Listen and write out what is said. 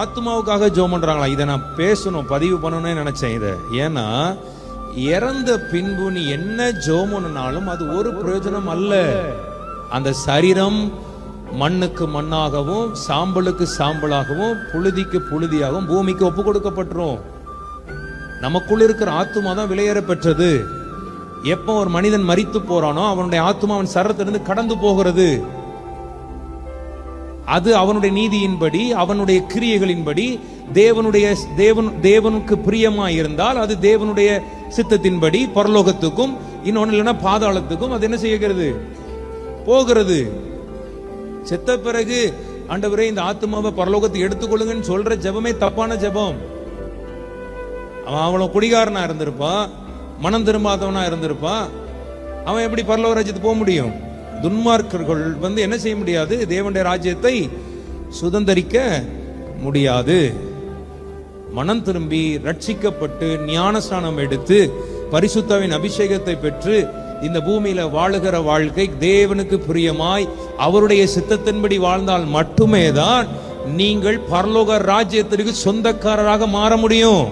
ஆத்மாவுக்காக ஜோம் பண்றாங்களா? இதை நான் பேசணும் பதிவு பண்ணணும்னு நினைச்சேன் இதை. ஏன்னா இறந்த பின்பு நீ என்ன ஜெபம் அது ஒரு பிரயோஜனம் அல்ல. அந்த சரீரம் மண்ணுக்கு மண்ணாகவும் சாம்பலுக்கு சாம்பலாகவும் புழுதிக்கு புழுதியாகவும் பூமிக்கு ஒப்பு கொடுக்கப்பட்டுரும். நமக்குள் இருக்கிற ஆத்துமா தான் விலையேற பெற்றது. எப்போ ஒரு மனிதன் மறித்து போறானோ அவனுடைய ஆத்மா அவன் சரத்திலிருந்து கடந்து போகிறது. அது அவனுடைய நீதியின்படி அவனுடைய கிரியைகளின்படி தேவனுடைய தேவன் தேவனுக்கு பிரியமா இருந்தால் அது தேவனுடைய சித்தத்தின்படி பரலோகத்துக்கும் இன்னொன்னு இல்லைன்னா பாதாளத்துக்கும் அது என்ன செய்கிறது? போகிறது. செத்த பிறகு ஆண்டவரே இந்த ஆத்மாவை பரலோகத்தை எடுத்துக்கொள்ளுங்கன்னு சொல்ற ஜெபமே தப்பான ஜெபம். அவன் அவ்வளவு குடிகாரனா இருந்திருப்பான் மனம் திரும்பாதவனா இருந்திருப்பான். அவன் எப்படி பரலோக ராஜ்யத்துக்கு போக முடியும்? துன்மார்க்கர்கள் வந்து என்ன செய்ய முடியாது? தேவனுடைய ராஜ்யத்தை சுதந்தரிக்க முடியாது. மனம் திரும்பி ரட்சிக்கப்பட்டு ஞானஸ்தானம் எடுத்து பரிசுத்தாவின் அபிஷேகத்தை பெற்று இந்த பூமியில வாழுகிற வாழ்க்கை தேவனுக்கு பிரியமாய் அவருடைய சித்தத்தின்படி வாழ்ந்தால் மட்டுமே தான் நீங்கள் பரலோக ராஜ்யத்திற்கு சொந்தக்காரராக மாற முடியும்.